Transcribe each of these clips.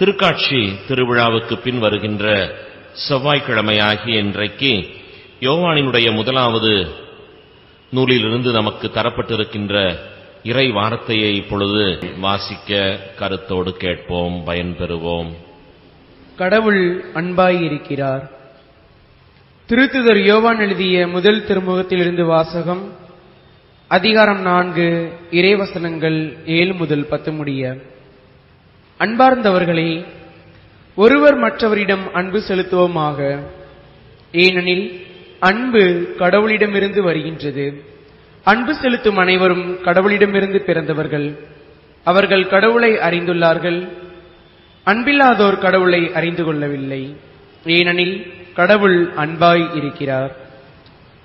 திருக்காட்சி திருவிழாவுக்கு பின் வருகின்ற செவ்வாய்க்கிழமையாகிய இன்றைக்கு யோவானினுடைய முதலாவது நூலிலிருந்து நமக்கு தரப்பட்டிருக்கின்ற இறை வார்த்தையை இப்பொழுது வாசிக்க கருத்தோடு கேட்போம் பயன்பெறுவோம். கடவுள் அன்பாயிருக்கிறார். திருத்துதர் யோவான் எழுதிய முதல் திருமுகத்திலிருந்து வாசகம் அதிகாரம் நான்கு இறைவசனங்கள் ஏழு முதல் பத்து முடிய. அன்பார்ந்தவர்களே ஒருவர் மற்றவரிடம் அன்பு செலுத்துவோமாக. ஏனெனில் அன்பு கடவுளிடமிருந்து வருகின்றது. அன்பு செலுத்தும் அனைவரும் கடவுளிடமிருந்து பிறந்தவர்கள். அவர்கள் கடவுளை அறிந்துள்ளார்கள். அன்பில்லாதோர் கடவுளை அறிந்து கொள்ளவில்லை. ஏனெனில் கடவுள் அன்பாய் இருக்கிறார்.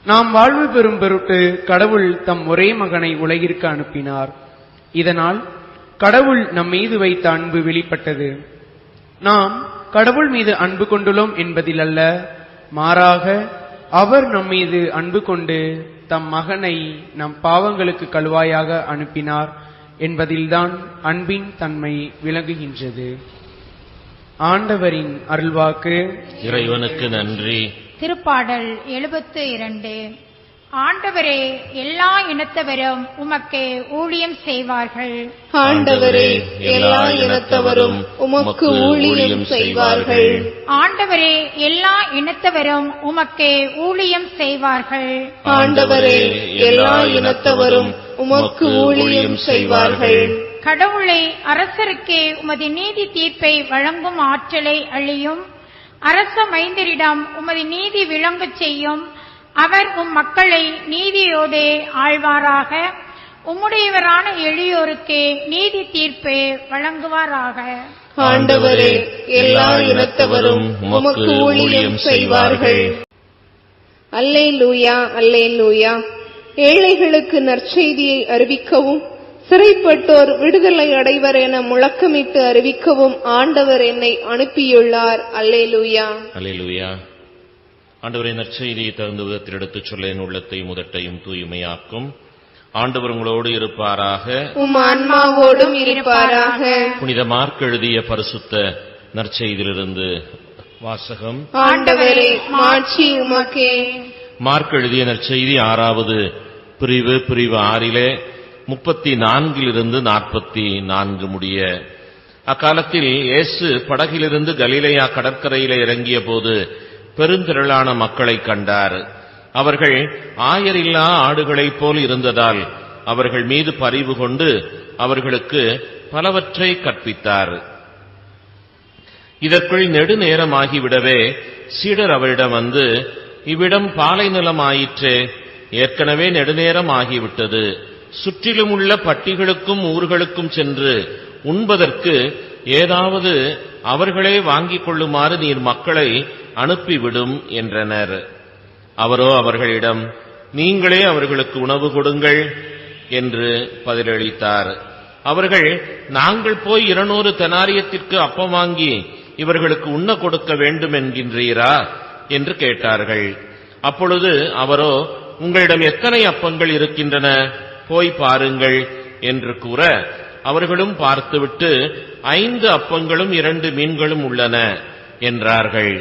நாம் வாழ்வு பெறும் பொருட்டு கடவுள் தம் ஒரே மகனை உலகிற்கு அனுப்பினார். இதனால் கடவுள் நம் மீது வைத்த அன்பு வெளிப்பட்டது. நாம் கடவுள் மீது அன்பு கொண்டுள்ளோம் என்பதில் அல்ல மாறாக அவர் நம் மீது அன்பு கொண்டு தம் மகனை நம் பாவங்களுக்கு கழுவாயாக அனுப்பினார் என்பதில்தான் அன்பின் தன்மை விளங்குகின்றது. ஆண்டவரின் அருள்வாக்கு. இறைவனுக்கு நன்றி. திருப்பாடல் எழுபத்து இரண்டு. ஆண்டவரே எல்லா இனத்தவரும் உமக்கு ஊழியம் செய்வார்கள். ஆண்டவரே எல்லா இனத்தவரும் உமக்கு ஊழியம் செய்வார்கள். ஆண்டவரே எல்லா இனத்தவரும் உமக்கு ஊழியம் செய்வார்கள். ஆண்டவரே எல்லா இனத்தவரும் உமக்கு ஊழியம் செய்வார்கள். கடவுளை அரசருக்கே உமது நீதி தீர்ப்பை வழங்கும் ஆற்றலை அழியும். அரச மைந்தரிடம் உமது நீதி விளங்கச் செய்யும். அவர் உம் மக்களை நீதியோடே ஆழ்வாராக உம்முடையவரான எளியோருக்கே நீதி தீர்ப்பை வழங்குவாராக. ஆண்டவரே எல்லா இனத்தவரும் உமக்கு ஊழியம் செய்வார்கள். அல்லே லூயா அல்லே லூயா ஏழைகளுக்கு நற்செய்தியை அறிவிக்கவும் சிறைப்பட்டோர் விடுதலை அடைவர் என முழக்கமிட்டு அறிவிக்கவும் ஆண்டவர் என்னை அனுப்பியுள்ளார். அல்லே லூயா அல்லேலூயா. ஆண்டவரை நற்செய்தியை தகுந்த விதத்தில் எடுத்துச் சொல்ல என் உள்ளத்தை முதட்டையும் தூய்மையாக்கும். ஆண்டவர் உங்களோடு இருப்பாராக. உம் ஆன்மாவோடும் இருப்பாராக. புனித மார்க் எழுதிய பரிசுத்த நற்செய்தியிலிருந்து வாசகம். ஆண்டவரே மாட்சி உமக்கே. மார்க் எழுதிய நற்செய்தி ஆறாவது பிரிவு பிரிவு ஆறிலே முப்பத்தி நான்கிலிருந்து நாற்பத்தி நான்கு முடிய. அக்காலத்தில் இயேசு படகிலிருந்து கலிலேயா கடற்கரையிலே இறங்கிய போது பெருந்திரளான மக்களை கண்டார். அவர்கள் ஆயரில்லா ஆடுகளைப் போல் இருந்ததால் அவர்கள் மீது பரிவு கொண்டு அவர்களுக்கு பலவற்றை கற்பித்தார். இதற்குள் நெடுநேரமாகிவிடவே சீடர் அவரிடம் வந்து இவ்விடம் பாலை நிலமாயிற்றே ஏற்கனவே நெடுநேரம் ஆகிவிட்டது. சுற்றிலும் உள்ள பட்டிகளுக்கும் ஊர்களுக்கும் சென்று உண்பதற்கு ஏதாவது அவர்களே வாங்கிக் கொள்ளுமாறு நீர் மக்களை அனுப்பிவிடும் என்றனர். அவரோ அவர்களிடம் நீங்களே அவர்களுக்கு உணவு கொடுங்கள் என்று பதிலளித்தார். அவர்கள் நாங்கள் போய் இருநூறு தெனாரியத்திற்கு அப்பம் வாங்கி இவர்களுக்கு உண்ண கொடுக்க வேண்டும் என்கின்றீரா என்று கேட்டார்கள். அப்பொழுது அவரோ உங்களிடம் எத்தனை அப்பங்கள் இருக்கின்றன? போய் பாருங்கள் என்று கூற அவர்களும் பார்த்துவிட்டு ஐந்து அப்பங்களும் இரண்டு மீன்களும் உள்ளன என்றார்கள்.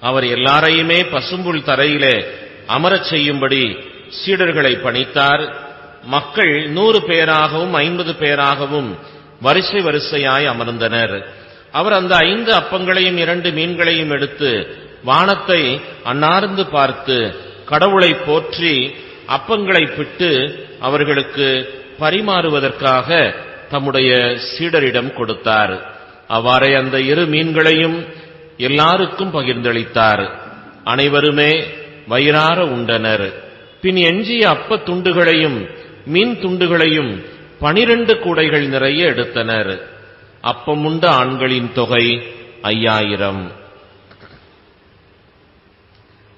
அவர் எல்லாரையுமே பசும்புல் தரையிலே அமரச் செய்யும்படி சீடர்களை பணித்தார். மக்கள் நூறு பேராகவும் ஐம்பது பேராகவும் வரிசை வரிசையாய் அமர்ந்தனர். அவர் அந்த ஐந்து அப்பங்களையும் இரண்டு மீன்களையும் எடுத்து வானத்தை அன்னார்ந்து பார்த்து கடவுளை போற்றி அப்பங்களை பிட்டு அவர்களுக்கு பரிமாறுவதற்காக தம்முடைய சீடரிடம் கொடுத்தார். அவ்வாறே அந்த இரு மீன்களையும் எல்லாருக்கும் பகிர்ந்தளித்தார். அனைவருமே வயிறார உண்டனர். பின் எஞ்சிய அப்ப துண்டுகளையும் மீன் துண்டுகளையும் பனிரண்டு கூடைகள் நிறைய எடுத்தனர். அப்பமுண்ட ஆண்களின் தொகை ஐயாயிரம்.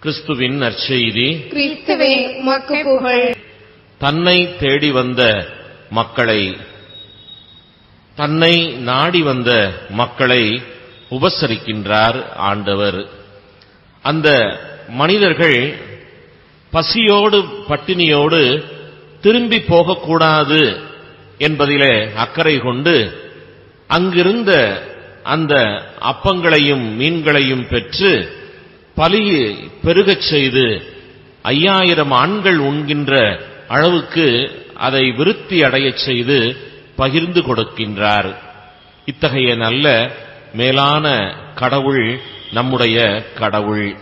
கிறிஸ்துவின் நற்செய்தி. தன்னை தேடி வந்த மக்களை தன்னை நாடி வந்த மக்களை உபசரிக்கின்றார் ஆண்டவர். அந்த மனிதர்கள் பசியோடு பட்டினியோடு திரும்பி போகக்கூடாது என்பதிலே அக்கறை கொண்டு அங்கிருந்த அந்த அப்பங்களையும் மீன்களையும் பெற்று பலியை பெருகச் செய்து ஐயாயிரம் ஆண்கள் உண்கின்ற அளவுக்கு அதை விருத்தி அடையச் செய்து பகிர்ந்து கொடுக்கின்றார். இத்தகைய நல்ல மேலான கடவுள் நம்முடைய கடவுள்.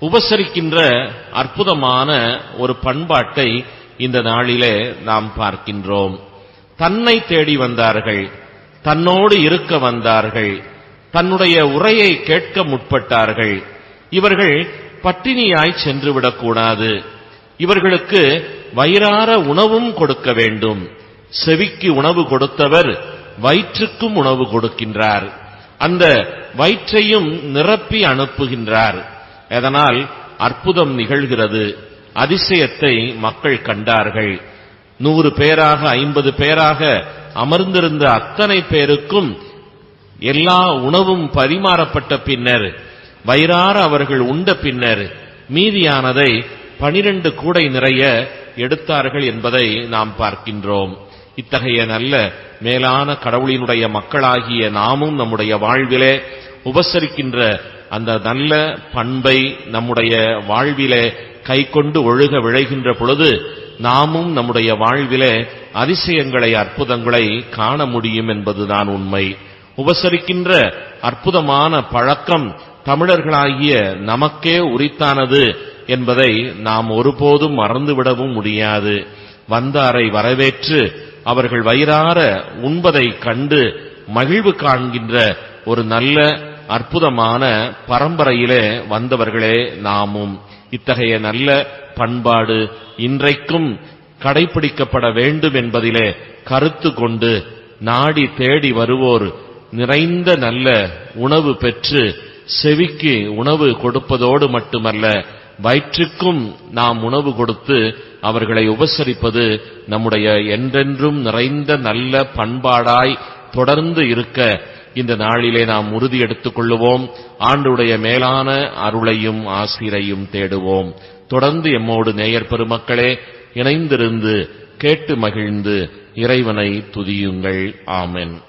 உபசரிக்கின்ற அற்புதமான ஒரு பண்பாட்டை இந்த நாளிலே நாம் பார்க்கின்றோம். தன்னை தேடி வந்தார்கள் தன்னோடு இருக்க வந்தார்கள் தன்னுடைய உரையை கேட்க முற்பட்டார்கள். இவர்கள் பட்டினியாய் சென்றுவிடக்கூடாது இவர்களுக்கு வயிறார உணவும் கொடுக்க வேண்டும். செவிக்கு உணவு கொடுத்தவர் வயிற்றுக்கும் உணவு கொடுக்கின்றார். அந்த வயிற்றையும் நிரப்பி அனுப்புகின்றார். அதனால் அற்புதம் நிகழ்கிறது. அதிசயத்தை மக்கள் கண்டார்கள். நூறு பேராக ஐம்பது பேராக அமர்ந்திருந்த அத்தனை பேருக்கும் எல்லா உணவும் பரிமாறப்பட்ட பின்னர் வயிறார அவர்கள் உண்ட பின்னர் மீதியானதை பனிரெண்டு கூடை நிறைய எடுத்தார்கள் என்பதை நாம் பார்க்கின்றோம். இத்தகைய நல்ல மேலான கடவுளினுடைய மக்களாகிய நாமும் நம்முடைய வாழ்விலே உபசரிக்கின்ற அந்த நல்ல பண்பை நம்முடைய வாழ்விலே கைக்கொண்டு ஒழுக விழைகின்ற பொழுது நாமும் நம்முடைய வாழ்விலே அதிசயங்களை அற்புதங்களை காண முடியும் என்பதுதான் உண்மை. உபசரிக்கின்ற அற்புதமான பழக்கம் தமிழர்களாகிய நமக்கே உரித்தானது என்பதை நாம் ஒருபோதும் மறந்துவிடவும் முடியாது. வந்தாரை வரவேற்று அவர்கள் வயிறார உண்பதை கண்டு மகிழ்வு காண்கின்ற ஒரு நல்ல அற்புதமான பரம்பரையிலே வந்தவர்களே நாமும். இத்தகைய நல்ல பண்பாடு இன்றைக்கும் கடைபிடிக்கப்பட வேண்டும் என்பதிலே கருத்து கொண்டு நாடி தேடி வருவோர் நிறைந்த நல்ல உணவு பெற்று செவிக்கு உணவு கொடுப்பதோடு மட்டுமல்ல வயிற்றுக்கும் நாம் உணவு கொடுத்து அவர்களை உபசரிப்பது நம்முடைய என்றென்றும் நிறைந்த நல்ல பண்பாடாய் தொடர்ந்து இருக்க இந்த நாளிலே நாம் உறுதி எடுத்துக் கொள்ளுவோம். ஆண்டுடைய மேலான அருளையும் ஆசிரையும் தேடுவோம். தொடர்ந்து எம்மோடு நேயர் பெருமக்களே இணைந்திருந்து கேட்டு மகிழ்ந்து இறைவனை துதியுங்கள். ஆமென்.